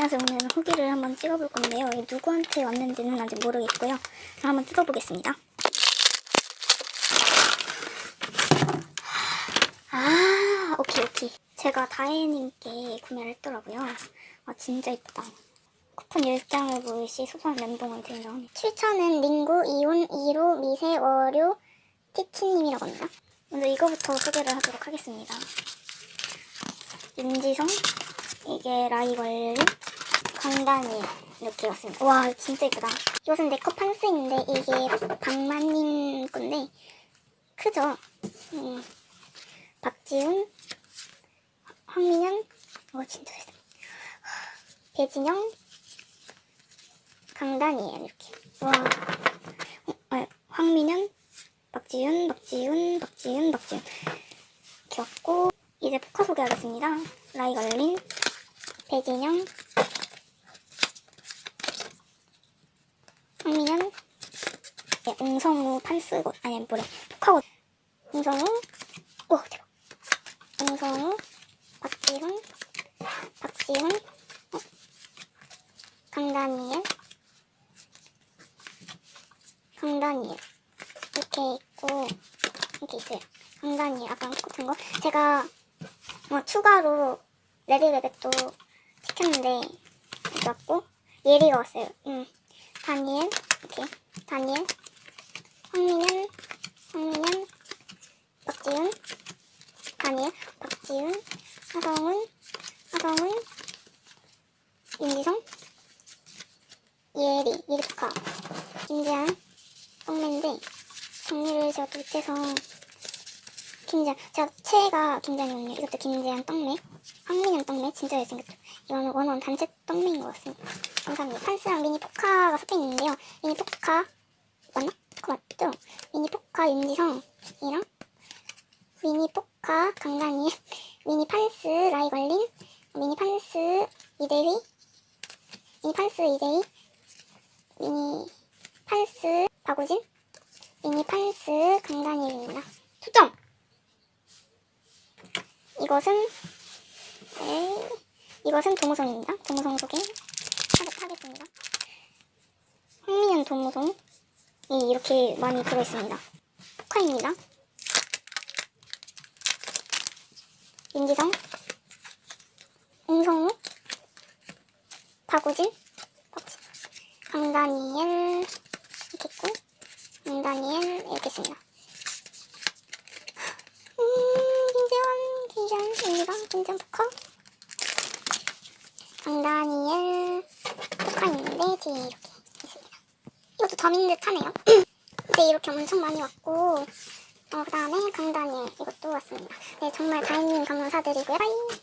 안녕하세요. 오늘은 후기를 한번 찍어볼 건데요. 누구한테 왔는지는 아직 모르겠고요. 한번 뜯어보겠습니다. 아, 오케이, 오케이. 제가 다혜님께 구매를 했더라고요. 아, 진짜 이쁘다. 쿠폰 10장을 모을 시 소소한 멘붕을 드린다고 합니다. 출처는 링구, 이온, 이로, 미세, 월요, 티치님이라고 합니다. 먼저 이거부터 소개를 하도록 하겠습니다. 윤지성, 이게 라이벌리, 강다니 이렇게 왔습니다. 와 진짜 이쁘다. 이것은 네컷 판스인데 이게 박만님 건데 크죠? 음. 박지훈, 황민현, 와 진짜 잘생. 배진영, 강다니엘 이렇게. 와. 어, 아, 황민현, 박지훈, 박지훈, 박지훈, 박지훈. 이렇게 왔고 이제 포카 소개하겠습니다. 라이걸린, 배진영, 황민현, 네, 옹성우 판스고 아니 뭐래 포카고 옹성우, 오 대박. 옹성우, 박지훈, 박지훈, 어, 강다니엘, 강다니엘 이렇게 있고 이렇게 있어요. 강다니엘 아까 같은 거 제가 뭐 추가로 레드벨벳도 시켰는데 이거 왔고 예리가 왔어요. 음 다니엘 이렇게 다니엘 황민현 황민현 박지훈 다니엘 박지훈 하성훈 하성훈 윤지성? 예리 예리카 김재한? 떡맨인데. 정리를 제가 또 못해서 김재한 제가 최애가 김재한이거든요. 이것도 김재한 떡매. 황민현 떡매. 진짜 잘생겼죠. 이거는 원원 단체 떡매인 것 같습니다. 감사합니다. 판스랑 미니 포카가 섞여 있는데요. 미니 포카. 맞나? 그거 맞죠? 미니 포카 윤지성이랑 미니 포카 강다니 미니 판스 라이걸린 미니 판스 이대휘 미니 판스 이대휘 미니 판스 박우진 미니 판스 강다니엘입니다. 초점! 이것은 네, 이것은 동호성입니다. 동호성 소개 하겠습니다. 황민현 동호성이 이렇게 많이 들어있습니다. 포카입니다. 윤지성 옹성우 박우진 박우진 강다니엘 이렇게 있고 강다니엘 이렇게 있습니다. 음, 김재원, 김재원, 윤지성, 김재원 포카 강다니엘 포카 있는데 뒤에 이렇게 있습니다. 이것도 덤인 듯 하네요. 이제 이렇게 엄청 많이 왔고 어, 그 다음에 강다니엘 이것도 왔습니다. 네, 정말 다행님 감사드리고요. 빠이.